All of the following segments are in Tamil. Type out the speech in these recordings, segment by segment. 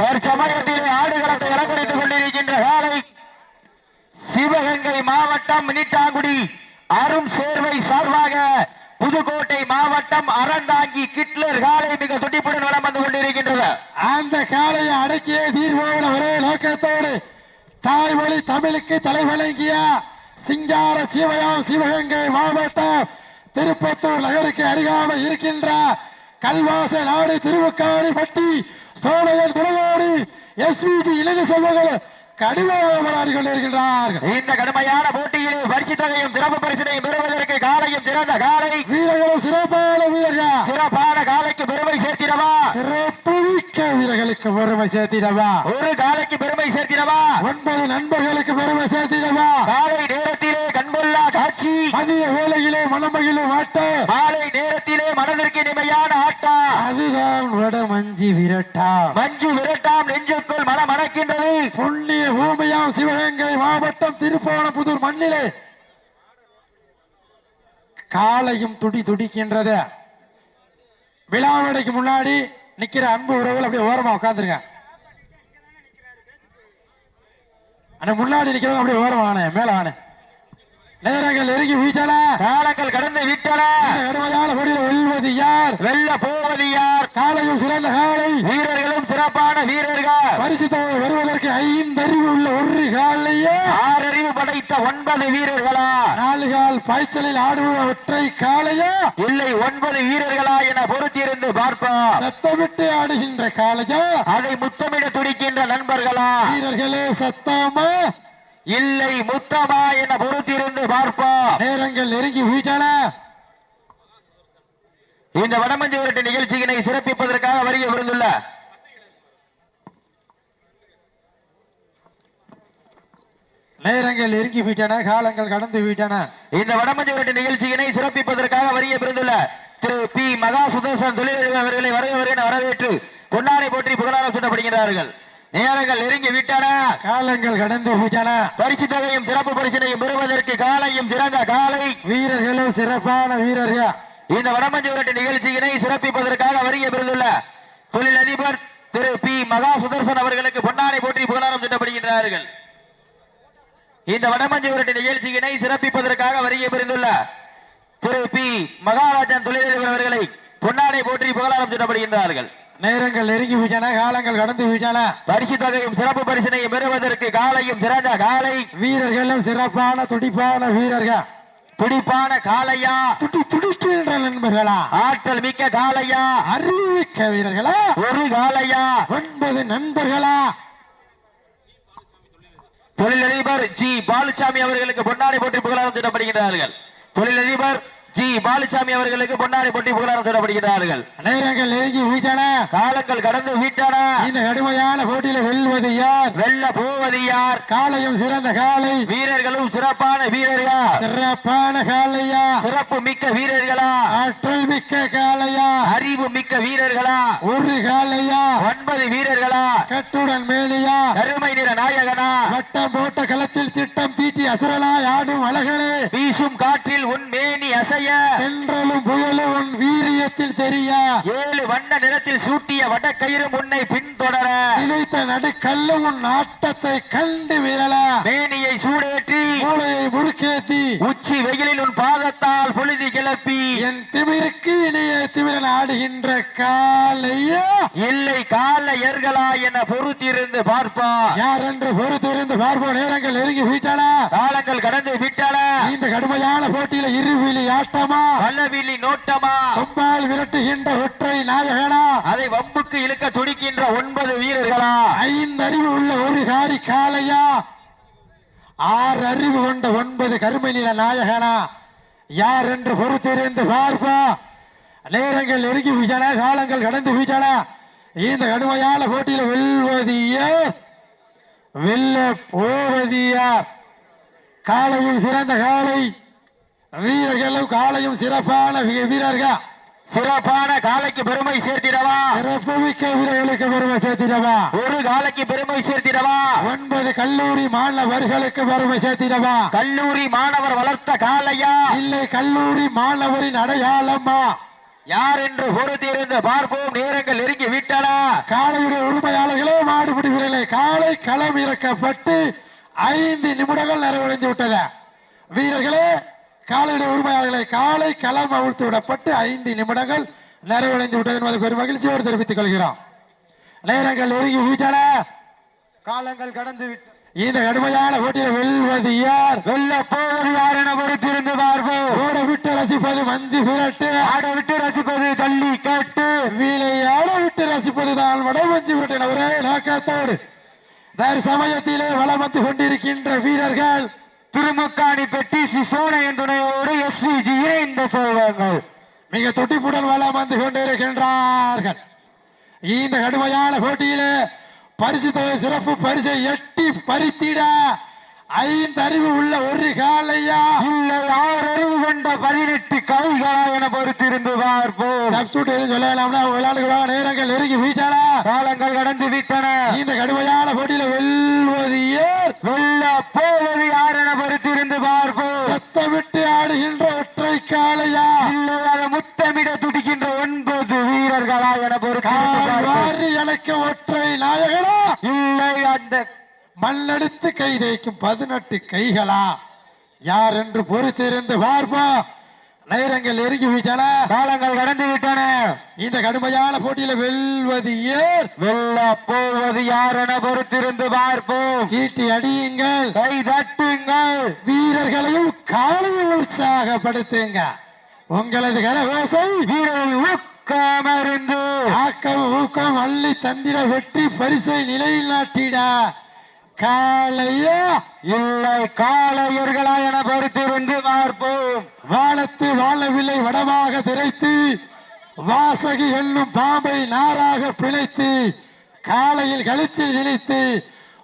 தற்சமயத்தில் ஆடுகளத்தை கொண்டிருக்கின்ற வேலை சிவகங்கை மாவட்டம் மினிட்டாங்குடி அரும் சேர்வை சார்பாக புதுக்கோட்டை மாவட்டம் அறந்தாங்கி கிட்லர் காலை மிக துடிப்புடன் வளம் வந்து கொண்டிருக்கின்றது அந்த காலையை அடக்கிய தீர்வோட ஒரே நோக்கத்தோடு. தாய்மொழி தமிழுக்கு தலை வழங்கிய சிங்கார சிவயம் சிவகங்கை மாவட்டம் திருப்பத்தூர் நகருக்கு அருகாமல் இருக்கின்ற கல்வாசல் ஆடு திருவுக்காடு பட்டி சோழையன் துணையோடு எஸ்விஜி இலங்கை செல்வங்கள் கடுமையாக போராடி இந்த கடுமையான போட்டியிலே பரிசு தொகையும் சிறப்பு பெறுவதற்கு காலையும் சிறந்த காலை. வீரர்களும் சிறப்பான வீரர்கள். சிறப்பான காலைக்கு பெருமை சேர்த்திடவா? சிறப்பு மிக்க வீரர்களுக்கு பெருமை சேர்த்திடவா? ஒரு காலைக்கு பெருமை சேர்த்திடவா? ஒன்பது நண்பர்களுக்கு பெருமை சேர்த்திடவா? காலை நேரத்திலே கண்கொள்ளா காட்சி. மதிய வேளையிலே மணமகிழும் ஆட்டம் மாலை நேரத்திலே மனதிற்கு இனிமையான ஆட்டம் அதுதான் வட மஞ்சி விரட்டா மஞ்சு விரட்டாம் நெஞ்சுக்குள் மனம் மணக்கின்றது புண்ணிய பூமியாம் சிவகங்கை மாவட்டம் திருப்போணப்புதூர் மண்ணிலே. காலையும் துடி துடிக்கின்றது. விழாவடைக்கு முன்னாடி நிக்கிற அன்பு உறவுகள் அப்படியே ஓரமா உட்காந்துருங்க ஆனா முன்னாடி நிக்கிறவங்க அப்படியே ஓரமா ஆனே மேல ஆனே. நேரங்கள் நெருங்கி வீட்டல. காலங்கள் கடந்து விட்டன கடுமையான வெல்வது யார்? வெல்ல போவது யார்? காலையும் சிறந்த காலை. வீரர்களும் சிறப்பான வீரர்கள். பரிசு தொகை வருவதற்கு ஐந்தறிவு உள்ள ஒரு காலையே. ஆறறிவு படைத்த ஒன்பது வீரர்களா? நாலு கால் பாய்ச்சலில் ஆடுவ ஒற்றை காளையா இல்லை ஒன்பது வீரர்களா என பொறுத்திருந்து பார்ப்போம். சத்தமிட்டு ஆடுகின்ற காளையா அதை முத்தமிட துடிக்கின்ற நண்பர்களா? வீரர்களே சத்தமா? இல்லை முத்தமா என பொறுத்திருந்து பார்ப்போம். நேரங்கள் நெருங்கி வீட்டன இந்த வடமஞ்சி விரட்டு நிகழ்ச்சியினை சிறப்பிப்பதற்காக வருகை விருந்துள்ள நேரங்கள் நெருங்கி வீட்டன காலங்கள் கடந்து வீட்டன இந்த வடமஞ்சி விரட்டு நிகழ்ச்சியினை சிறப்பிப்பதற்காக வருகை விருந்துள்ள திரு பி. மகா சுதர்சன் தொழிலதிபர் அவர்களை வருகை வருகிற வரவேற்று பொன்னாரை போற்றி புகழாரம் சூட்டப்படுகிறார்கள் நேரங்கள் நெருங்கி விட்டன. காலங்கள் கடந்து வீட்டன. பரிசு தொகையும் சிறப்பு பரிசினையும் பெறுவதற்கு காலையும் சிறந்த காலை. வீரர்களும் சிறப்பான வீரர்கள். இந்த வடமஞ்சி விரட்டு நிகழ்ச்சியினை சிறப்பிப்பதற்காக வருகை பெறுந்துள்ள தொழிலதிபர் திரு பி. மகா சுதர்சன் அவர்களுக்கு பொன்னாரை போற்றி புகழாரம் சூட்டப்படுகின்றார்கள். இந்த வடமஞ்சி விரட்டு நிகழ்ச்சியினை சிறப்பிப்பதற்காக வருகை பெறுந்துள்ள திரு பி. மகாராஜன் தொழிலதிபர் அவர்களை பொன்னாரை போற்றி புகழாரம் சூட்டப்படுகின்றார்கள். நேரங்கள் நெருங்கி வீட்டன காலங்கள் கடந்து வீட்டன பரிசு தொகையும் சிறப்பு பரிசினையும் பெறுவதற்கு காலையும் சிறந்த காலை. வீரர்களும் சிறப்பான துடிப்பான வீரர்கள். துடிப்பான காளையா? துடி துடிக்கின்ற நண்பர்களா? ஆற்றல் மிக்க காளையா? அறிவிக்க வீரர்களா? ஒரு காளையா? ஒன்பது நண்பர்களா? தொழிலதிபர் ஜி. பாலுசாமி அவர்களுக்கு பொன்னாடை போட்டி புகழாரம் சூட்டப்படுகிறார்கள் தொழிலதிபர் ஜி பாலுசாமி அவர்களுக்கு பொன்னாடை போட்டி புகழாரம் சூட்டப்படுகிறார்கள் நேரங்கள் நெருங்கி வீட்டன காலங்கள் கடந்து விட்டன இந்த கடுமையான போட்டியில வெல்வது யார்? வெல்ல போவது யார்? காலையும் சிறந்த காலை. வீரர்களும் சிறப்பான வீரர்களா? சிறப்பான காலையா? சிறப்பு மிக்க வீரர்களா? ஆற்றல் மிக்க காலையா? அறிவு மிக்க வீரர்களா? ஒரு காலையா? ஒன்பது வீரர்களா? கட்டுடன் மேலியா? கருமை நிற நாயகனா? வட்டம் போட்ட களத்தில் திட்டம் தீட்டி அசுரலாய் ஆடும் அழகனே வீசும் காற்றில் உன் மேனி அசைய தென்றலும் புயலும் உன் வீரியத்தில் தெரிய? ஏழு வண்ண நிறத்தில் சூட்டிய வடக்கயிறும் உன்னை பின்தொடர. நினைத்த நடுக்கல்லு உன் ஆட்டத்தை கண்டு விரல. மேனியை சூடேற்றி. மூளையை முறுக்கேத்தி. உச்சி வெயிலில் உன் பாதத்தால் பொழுதி கிளப்பி. என் திமிருக்கு இனிய திமிரன் ஆடுகின்ற காலையா. இல்லை கால எர்களா என பொறுத்திருந்து பார்ப்பா. யார் என்று பொறுத்திருந்து பார்ப்போம்? நேரங்கள் நெருங்கி வீட்டன காலங்கள் கடந்து விட்டன இந்த கடுமையான போட்டியில இருவிழி ஆட்டமா வல்லவில்லி நோட்டமா? கொம்பால் விரட்டுகின்ற ஒற்றை நாயகனா அதை வம்புக்கு இழுக்க துடிக்கின்ற ஒன்பது வீரர்களா? ஐந்து அறிவு உள்ள ஒரு காரி காளையா? ஆறு அறிவு கொண்ட ஒன்பது கருமை நில நாயகனா? யார் என்று பொறுத்திருந்து பார்ப்பா. நேரங்கள் நெருங்கி வீட்டன காலங்கள் கடந்து வீட்டன இந்த கடுமையான போட்டியில வெல்வது யார்? வெல்ல போவது யார்? காலையும் சிறந்த காலை வீரர்களும் காலையும் சிறப்பான வீ- வீரர்கள். சிறப்பான காலைக்கு பெருமை சேர்த்திடவா? சிறப்பு மிக்க வீரர்களுக்கு பெருமை சேர்த்திடவா? ஒரு காலைக்கு பெருமை சேர்த்திடவா? ஒன்பது கல்லூரி மாணவர்களுக்கு பெருமை சேர்த்திடவா? கல்லூரி மாணவர் வளர்த்த காளையா? இல்லை கல்லூரி மாணவரின் அடையாளமா? யார் என்று பொறுத்திருந்து பார்ப்போம். நேரங்கள் நெருங்கி விட்டன. காளையுடைய உரிமையாளர்களே மாடுபிடி வீரர்களே காலை களம் இறக்கப்பட்டு ஐந்து நிமிடங்கள் நிறைவடைந்து விட்டது வீரர்களே காலையிட உரிமையாளர்களை காலை களம் அவிழ்த்து விடப்பட்டு ஐந்து நிமிடங்கள் நிறைவடைந்து விட்டது என்பதை பெரும் மகிழ்ச்சியோடு தெரிவித்துக் கொள்கிறோம். நேரங்கள் ஒருங்கி விட்டன. காலங்கள் கடந்து விட்டு இந்த கடுமையான போட்டியில் வெல்வது யார்? வெல்ல போவது யார் என பொறுத்திருந்து பார்ப்போம். ஓட விட்டு ரசிப்பது மஞ்சு விரட்டு. ஆட விட்டு ரசிப்பது ஜல்லி கட்டு. வீலையாட விட்டு ரசிப்பது தான் வடமஞ்சு விரட்டு என ஒரே நோக்கத்தோடு. வேறு சமயத்திலே வளம் கொண்டிருக்கின்ற வீரர்கள் திருமுக்காணி பெட்டி சிசோனையின் துணையோடு எஸ்விஜி இணைந்த செல்வங்கள் மிக தொட்டிப்புடல் வளம் வந்து கொண்டிருக்கின்றார்கள். இந்த கடுமையான போட்டியிலே பரிசு தொகை சிறப்பு பரிசை எட்டி பறித்திட ஐந்து அறிவு உள்ள ஒரு காலையா இல்லை ஆறு அறிவு கொண்ட பதினெட்டு கைகளா என பொறுத்திருந்து பார்ப்போம். சப்ஸ்டியூட் எதுவும் சொல்லலாம்னா நேரங்கள் நெருங்கி வீட்டாளா காலங்கள் கடந்து விட்டன. இந்த கடுமையான போட்டியில வெல்வது ஏர் வெல்ல போவது யார் என பொறுத்திருந்து பார்ப்போம். சத்தமிட்டு ஆடுகின்ற ஒற்றை காளையா? இல்லை அதை முத்தமிட துடிக்கின்ற ஒன்பது வீரர்களா என வாரி அழைக்கும் ஒற்றை நாயகனா? இல்லை அந்த மண்ணெடுத்து கை தேய்க்கும் பதினெட்டு கைகளா? யார் என்று பொறுத்திருந்து பார்ப்போம். நேரங்கள் நெருங்கி விட்டன காலங்கள் கடந்து விட்டன இந்த கடுமையான போட்டியில வெல்வது ஏர் வெல்ல போவது யார் என பொறுத்திருந்து பார்ப்போம். சீட்டி அடியுங்கள் கை தட்டுங்கள். வீரர்களையும் காலையும் உற்சாகப்படுத்துங்க. உங்களது கரகோசை வீரர்கள் ஊக்கமருந்து ஆக்கம் ஊக்கம் அள்ளி தந்திட வெற்றி பரிசை நிலையில் நாட்டிட காளையா இல்லை காளையர்களா என பொறுத்திருந்து பார்ப்போம். வாழத்து வாழவில்லை வடமாக திரைத்து வாசகி என்னும் பாம்பை நாராக பிழைத்து காலையில் கழுத்தில் நினைத்து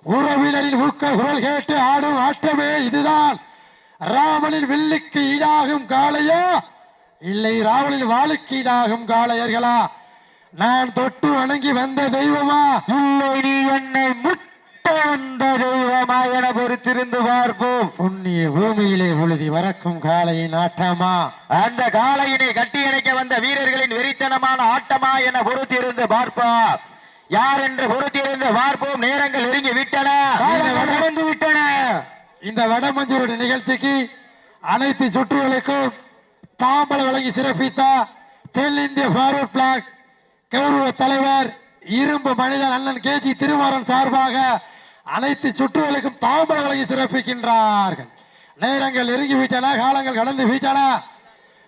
உறவினரின் ஊக்க குரல் கேட்டு ஆடும் ஆட்டமே இதுதான். ராமனின் வில்லுக்கு ஈடாகும் காளையா? இல்லை ராவலின் வாளுக்கு ஈடாகும் காளையர்களா? நான் தொட்டு வணங்கி வந்த தெய்வமா? இல்லை நீ என்னை முட்டு வந்த தெய்வமா என பொறுத்திருந்து பார்ப்போம். புண்ணிய பூமியிலே உழுதி வரக்கும் காளையின் ஆட்டமா அந்த காளையினை கட்டியணைக்க வந்த வீரர்களின் வெறித்தனமான ஆட்டமா என பொறுத்திருந்து பார்ப்போம். யார் என்று பொறுத்திருந்து பார்ப்போம். நேரங்கள் நெருங்கி விட்டன. காலங்கள் விட்டன. இந்த வடமஞ்சூருடைய நிகழ்ச்சிக்கு அனைத்து சுற்றுகளுக்கும் தாம்பல வழங்கி சிறப்பித்த தென்னிந்திய ஃபார்வர்ட் பிளாக் கௌரவ தலைவர் இரும்பு மனிதன் அண்ணன் கேஜி திருமாறன் சார்பாக அனைத்து சுற்றுகளுக்கும் வழங்கி சிறப்பிக்கின்றார்கள். நேரங்கள் நெருங்கி விட்டன காலங்கள் கடந்து விட்டன.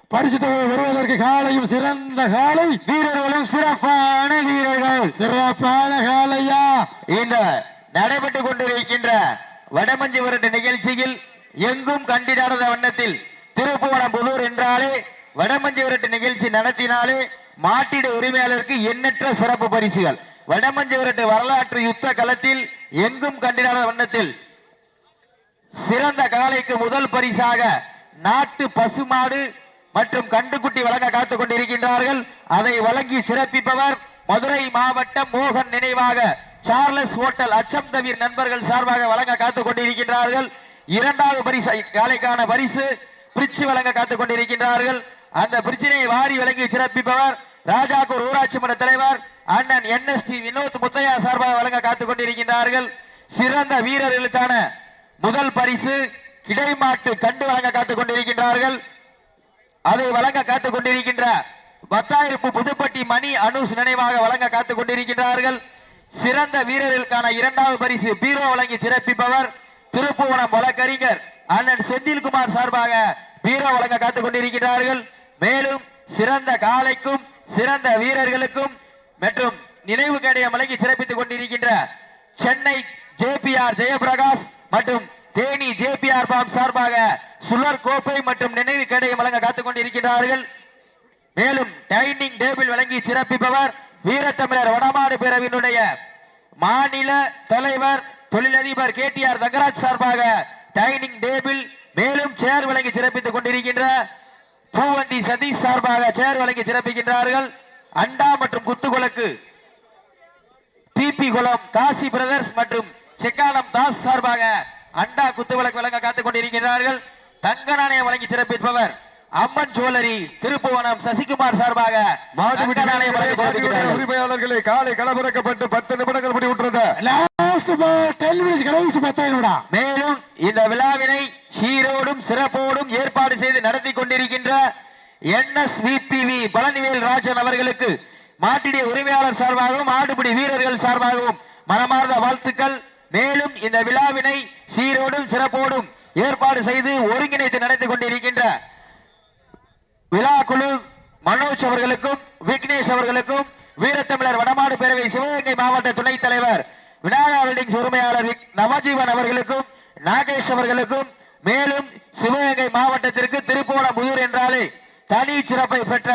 பரிசு தொகை வருவதற்கு காலையும் சிறந்த காலை. வீரர்களும் சிறப்பான வீரர்கள். சிறப்பான காலையா? இந்த நடைபெற்றுக் கொண்டிருக்கின்ற வடமஞ்சி விரட்டு நிகழ்ச்சியில் எங்கும் கண்டிடாத வண்ணத்தில் திருப்புவனம் புதூர் என்றாலே வடமஞ்சி விரட்டு நிகழ்ச்சி நடத்தினாலே மாட்டிட உரிமையாளருக்கு எண்ணற்ற சிறப்பு பரிசுகள். வடமஞ்சவரட்டு வரலாற்று யுத்த களத்தில் எங்கும் கண்டிடாத வண்ணத்தில் சிறந்த காளைக்கு முதல் பரிசாக நாட்டு பசுமாடு மற்றும் கண்டுக்குட்டி வழங்க காத்துக் கொண்டிருக்கின்றார்கள். அதை வழங்கி சிறப்பிப்பவர் மதுரை மாவட்டம் மோகன் நினைவாக சார்லஸ் ஹோட்டல் அச்சம் தவிர நண்பர்கள் சார்பாக வழங்க காத்துக் கொண்டிருக்கின்றார்கள். இரண்டாவது பரிசு காலைக்கான பரிசு பிரிச்சு வழங்க காத்துக் கொண்டிருக்கின்றார்கள். அந்த பிரிட்சினை வாரி வழங்கி சிறப்பிப்பவர் ராஜாக்கூர் ஊராட்சி மன்ற தலைவர் அண்ணன் என்எஸ்டி வினோத் முத்தையா சார்பாக வழங்க காத்துக் கொண்டிருக்கின்றார்கள். சிறந்த வீரர்களுக்கான முதல் பரிசு கிடைமாட்டு கண்டு வழங்க காத்துக் கொண்டிருக்கின்றார்கள். அதை வழங்க காத்துக் கொண்டிருக்கின்ற பத்தாயிரப்பு புதுப்பட்டி மணி அனுஸ் நினைவாக வழங்க காத்துக் கொண்டிருக்கின்றார்கள். சிறந்த வீரர்களுக்கான இரண்டாவது பரிசு பீரோ வழங்கி சிறப்பிப்பவர் திருப்புவனம் வழக்கறிஞர் அண்ணன் செந்தில்குமார் சார்பாக பீரோ வழங்க காத்துக் கொண்டிருக்கிறார்கள் மேலும் சிறந்த காளைக்கும் சிறந்த வீரர்களுக்கும் மற்றும் நினைவு கடையம் வழங்கி சிறப்பித்துக் கொண்டிருக்கின்ற சென்னை ஜேபிஆர் ஜெயபிரகாஷ் மற்றும் தேனி ஜேபிஆர் பாம் சார்பாக சுழற் கோப்பை மற்றும் நினைவு கடையம் வழங்க காத்துக் கொண்டிருக்கிறார்கள் மேலும் டைனிங் டேபிள் வழங்கி சிறப்பிப்பவர் வீரத்தமிழர் வடமாடு பேரவையினுடைய மாநில தலைவர் தொழிலதிபர் கேடிஆர் தங்கராஜ் சார்பாக டைனிங் டேபிள் மேலும் சேர் வழங்கி சிறப்பித்துக் கொண்டிருக்கின்ற பூவண்டி சதீஷ் சார்பாக சேர் வழங்கி சிறப்பிக்கின்றார்கள். அண்டா மற்றும் குத்துகுலக்கு பிபி குளம் காசி பிரதர்ஸ் மற்றும் செக்காலம் தாஸ் சார்பாக அண்டா குத்துவிளக்கு வழங்க காத்துக் கொண்டிருக்கிறார்கள் தங்க நாணயம் வழங்கி சிறப்பிப்பவர் அம்மன் ஜுவல்லரி திருப்புவனம் சசிகுமார் சார்பாக. உரிமையாளர்களே காலை களமிறக்கப்பட்டு பத்து நிமிடங்கள் முடிவுற்றது. மேலும் இந்த விழாவினை சீரோடும் சிறப்போடும் ஏற்பாடு செய்து நடத்தி கொண்டிருக்கின்ற என்எஸ்விபிவி பழனிவேல் ராஜன் அவர்களுக்கு மாட்டிடைய உரிமையாளர் சார்பாகவும் ஆடுபிடி வீரர்கள் சார்பாகவும் மனமார்ந்த வாழ்த்துக்கள். மேலும் இந்த விழாவினை சீரோடும் சிறப்போடும் ஏற்பாடு செய்து ஒருங்கிணைத்து நடத்தி கொண்டிருக்கின்ற விழா குழு மனோஜ் அவர்களுக்கும் விக்னேஷ் அவர்களுக்கும் வீரத்தமிழர் வடமாடு பேரவை சிவகங்கை மாவட்ட துணைத் தலைவர் விநாயகா பில்டிங்ஸ் உரிமையாளர் விக்- நவஜீவன் அவர்களுக்கும் நாகேஷ் அவர்களுக்கும் மேலும் சிவகங்கை மாவட்டத்திற்கு திருப்போணமுதூர் என்றாலே தனி சிறப்பை பெற்ற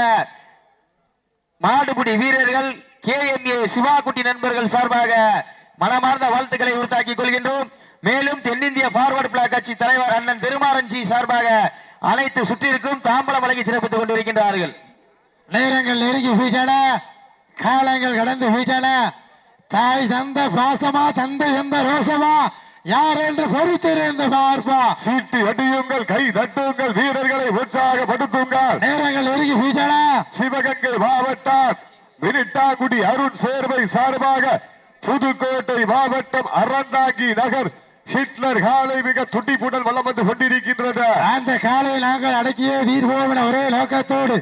மாடுபிடி வீரர்கள் கே எம் ஏ சிவாகுட்டி நண்பர்கள் சார்பாக மனமார்ந்த வாழ்த்துக்களை உறுத்தாக்கிக் கொள்கின்றோம். மேலும் தென்னிந்திய பார்வர்ட் பிளாக் கட்சி தலைவர் அண்ணன் திருமாரஞ்சி சார்பாக அனைத்து சுற்றிற்கும் தாம்பலம் வழங்கி சிறப்பித்துக் கொண்டிருக்கின்றார்கள். நேரங்கள் நெருங்கி போயிட்டன காலங்கள் கடந்து போயிட்டன தாய் தந்த பாசமா தந்தை தந்த ரோசமா யார் என்று பொறுத்திருந்து பார்ப்பா. சீட்டி அடியுங்கள் கை தட்டுங்கள் வீரர்களை உற்சாகப்படுத்துங்கள். நேரங்கள் நெருங்கி போயிட்டன சிவகங்கை மாவட்டம் மினிட்டாங்குடி அருண் சேர்வை சார்பாக புதுக்கோட்டை மாவட்டம் அறந்தாங்கி நகர் ஹிட்லர் காலை மிக துட்டிப்புடன் வலம் வந்து கொண்டிருக்கின்றது. அந்த காலை நாங்கள் அடக்கிய வீர் போவன ஒரே நோக்கத்தோடு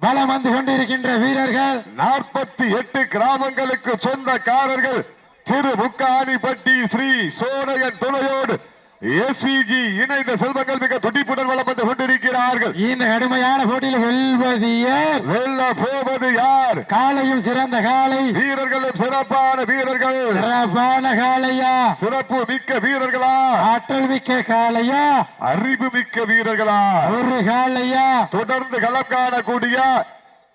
பலம் வந்து கொண்டிருக்கின்ற வீரர்கள். நாற்பத்தி எட்டு கிராமங்களுக்கு சொந்தக்காரர்கள் திரு முக்காணிப்பட்டி ஸ்ரீ சோனையன் துணையோடு எஸ்விஜி இணைந்த செல்வங்கள் மிக துடிப்புடன் வந்து கொண்டிருக்கிறார்கள். இந்த கடுமையான போட்டியில் வெல்வது யார்? வெல்ல போவது யார்? காலையும் சிறந்த காலை. வீரர்களும் சிறப்பான வீரர்கள். சிறப்பான காளையா சிறப்பு மிக்க வீரர்களா? ஆற்றல் மிக்க காளையா அறிவு மிக்க வீரர்களா? ஒரு காளையா தொடர்ந்து களம் காணக்கூடிய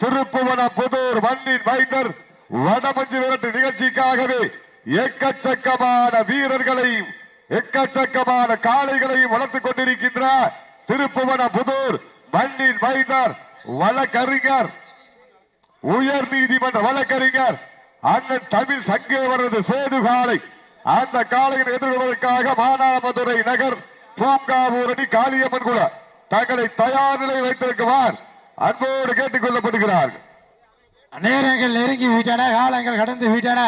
திருப்புவன புதூர் மண்ணின் மைந்தர் வடமஞ்சு விரட்டு நிகழ்ச்சிக்காகவே எக்கச்சக்கமான வீரர்களையும் எக்கச்சக்கமான காளைகளையும் வளர்த்துக் கொண்டிருக்கின்ற திருப்புவன புதூர் மண்ணின் மைந்தர் வழக்கறிஞர் உயர் நீதிமன்ற வழக்கறிஞர் அண்ணன் தமிழ் சங்கேவரது சேது காலை அந்த காலையில் எதிர்கொள்வதற்காக மானாமதுரை நகர் பூங்காவூரணி காளியம்மன் குல தங்களை தயார் நிலையில் வைத்திருக்குமார். அன்போடு கேட்டுக் கொள்ளப்படுகிறார்கள். நேரங்கள் நெருங்கி விட்டன காலங்கள் கடந்து விட்டன.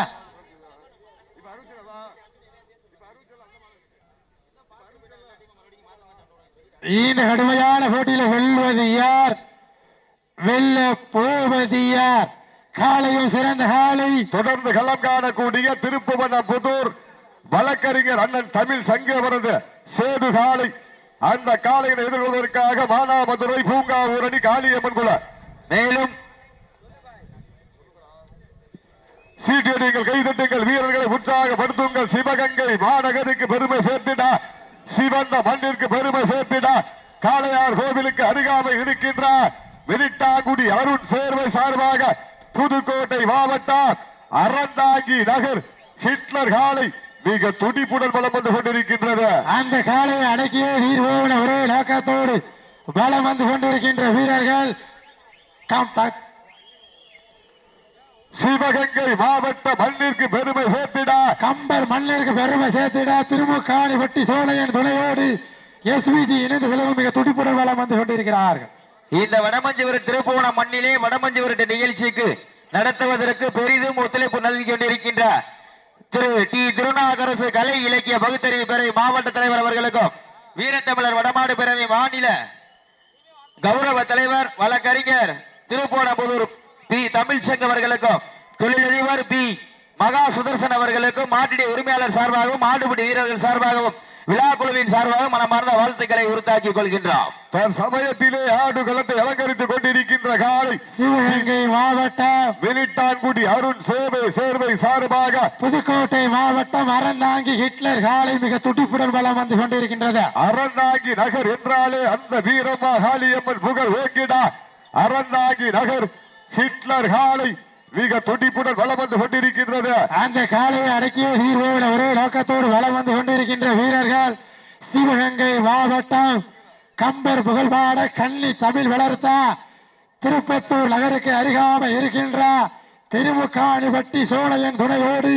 இந்த கடுமையான போட்டியில வெல்வது யார்? வெல்ல போவது யார்? காலையும் சிறந்த காலை. தொடர்ந்து களம் காணக்கூடிய திருப்புவன புதூர் வழக்கறிஞர் அண்ணன் தமிழ் சங்கேவரது சேது காலை. அந்த காலையை எதிர்கொள்வதற்காக மானாமதுரை பூங்காவூரணி காளியம்மன் குல. மேலும் சீட்டியடிங்கள் கைதட்டுங்கள் வீரர்களை உற்சாகப்படுத்துங்கள். சிவகங்கை மாநகருக்கு பெருமை சேர்த்திட. சிவந்த மண்ணிற்கு பெருமை சேர்த்திடா. காளையார் கோவிலுக்கு அருகாமை இருக்கின்ற வெலிட்டாங்குடி அருண் சேர்வை சார்பாக புதுக்கோட்டை மாவட்டம் அறந்தாங்கி நகர் ஹிட்லர் காலை மிக துடிப்புடன் பலம் வந்து கொண்டிருக்கின்றது. அந்த காலையை அடக்கிய வீர் ஒரே நோக்கத்தோடு பலம் வந்து கொண்டிருக்கின்ற வீரர்கள் கம் சிவகங்கை மாவட்ட மண்ணிற்கு பெருமை சேர்த்திடா. கம்பர் மண்ணிற்கு பெருமை சேர்த்திட. திருமுக்காணி வெட்டி சோழையன் துணையோடு எஸ்விஜி இணைந்த செலவு மிக துடிப்புடன் வளம் வந்து கொண்டிருக்கிறார்கள். இந்த வடமஞ்சுவர திருப்புவனம் மண்ணிலே வடமஞ்சுவரட்டு நிகழ்ச்சிக்கு நடத்துவதற்கு பெரிதும் ஒத்துழைப்பு நல்கி கொண்டிருக்கின்ற திரு டி திருநாகரசு கலை இலக்கிய பகுத்தறிவு பேரவை மாவட்ட தலைவர் அவர்களுக்கும் வீரத்தமிழர் வடமாடு பேரவை மாநில கௌரவ தலைவர் வழக்கறிஞர் திருப்போணம்புதூர் பி தமிழ்சங்க அவர்களுக்கும் தொழிலதிபர் பி மகா சுதர்சன் அவர்களுக்கும் மாட்டுடைய உரிமையாளர் சார்பாகவும் மாடுபிடி வீரர்கள் சார்பாகவும் விழா குழுவின் சார்பாகவும் மனமார்ந்த வாழ்த்துக்களை உறுத்தாக்கிக் கொள்கின்றோம். தன் சமயத்திலே ஆடு களத்தை அலங்கரித்துக் கொண்டிருக்கின்ற காலை சிவகங்கை மாவட்டம் வெளிட்டான்குடி அருண் சேவை சேர்வை சார்பாக புதுக்கோட்டை மாவட்டம் அறந்தாங்கி ஹிட்லர் காலை மிக துடிப்புடன் வளம் வந்து கொண்டிருக்கின்றது. அறந்தாங்கி நகர் என்றாலே அந்த வீரம்மா காளியம்மன் புகழ் ஓங்கிடா. அறந்தாங்கி நகர் ஹிட்லர் காலை மிக துடிப்புடன் வளம் வந்து கொண்டிருக்கின்றது. அந்த காலையை அடக்கிய வீரோட ஒரே நோக்கத்தோடு வளம் வந்து கொண்டிருக்கின்ற வீரர்கள் சிவகங்கை மாவட்டம் கம்பர் புகழ்பாட கண்ணி தமிழ் வளர்த்தா திருப்பத்தூர் நகருக்கு அருகாமை இருக்கின்ற திருமுக்காணிப்பட்டி சோழையன் துணையோடு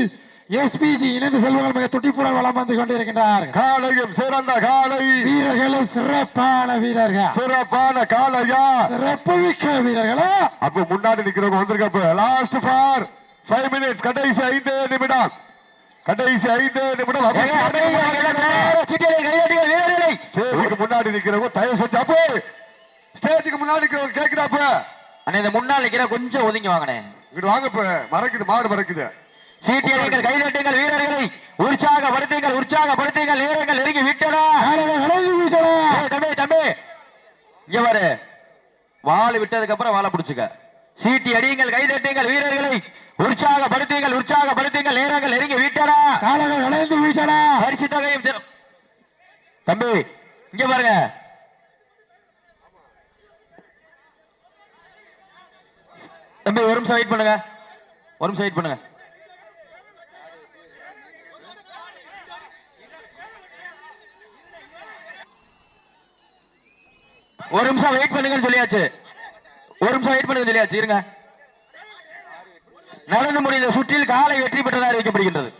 எஸ்பிஜி இணைந்து செல்வங்கள் மிக துடிப்புடன் வளம் வந்து கொண்டிருக்கின்றார்கள் காலையும் சிறந்த காலை. வீரர்களும் சிறப்பான வீரர்கள். சிறப்பான காலையா? சிறப்பு மிக்க வீரர்களா? அப்ப முன்னாடி நிக்கிறவங்க வந்திருக்கப்ப லாஸ்ட் ஃபார் ஃபைவ் மினிட்ஸ் கடைசி ஐந்து நிமிடம். கடைசி ஐந்து நிமிடம் ஸ்டேஜுக்கு முன்னாடி நிக்கிறவங்க தயவு செஞ்சு அப்ப. ஸ்டேஜுக்கு முன்னாடி நிக்கிறவங்க கேக்குறாப்ப அண்ணே இந்த முன்னாள் நிக்கிற கொஞ்சம் ஒதுங்கி வாங்கண்ணே. இங்கிட்டு வாங்கப்ப மறக்குது மாடு மறக்குது. சீட்டியடிகள் கைதட்டுங்கள் வீரர்களை உற்சாகப்படுத்துங்கள் உற்சாகப்படுத்துங்கள் நேரங்கள் நெருங்கி விட்டனா. தம்பி தம்பி. இங்க பாரு. வாள் விட்டதுக்கு அப்புறம் வாழை பிடிச்சுக்க. சீட்டி அடியுங்கள் கைதட்டுங்கள் வீரர்களை உற்சாகப்படுத்துங்கள் உற்சாகப்படுத்துங்கள் நேரங்கள் நெருங்கி விட்டனா. காலையில் விளைந்து வீசலாம் பரிசு தொகையும் தம்பி இங்க பாருங்க. தம்பி ஒரு நிமிஷம் வெயிட் பண்ணுங்க. ஒரு நிமிஷம் வெயிட் பண்ணுங்க. ஒரு நிமிஷம் வெயிட் பண்ணுங்கன்னு சொல்லியாச்சு. ஒரு நிமிஷம் வெயிட் பண்ணுங்க சொல்லியாச்சு இருங்க. நடந்து முடிந்த சுற்றில் காலை வெற்றி பெற்றதாக அறிவிக்கப்படுகின்றது.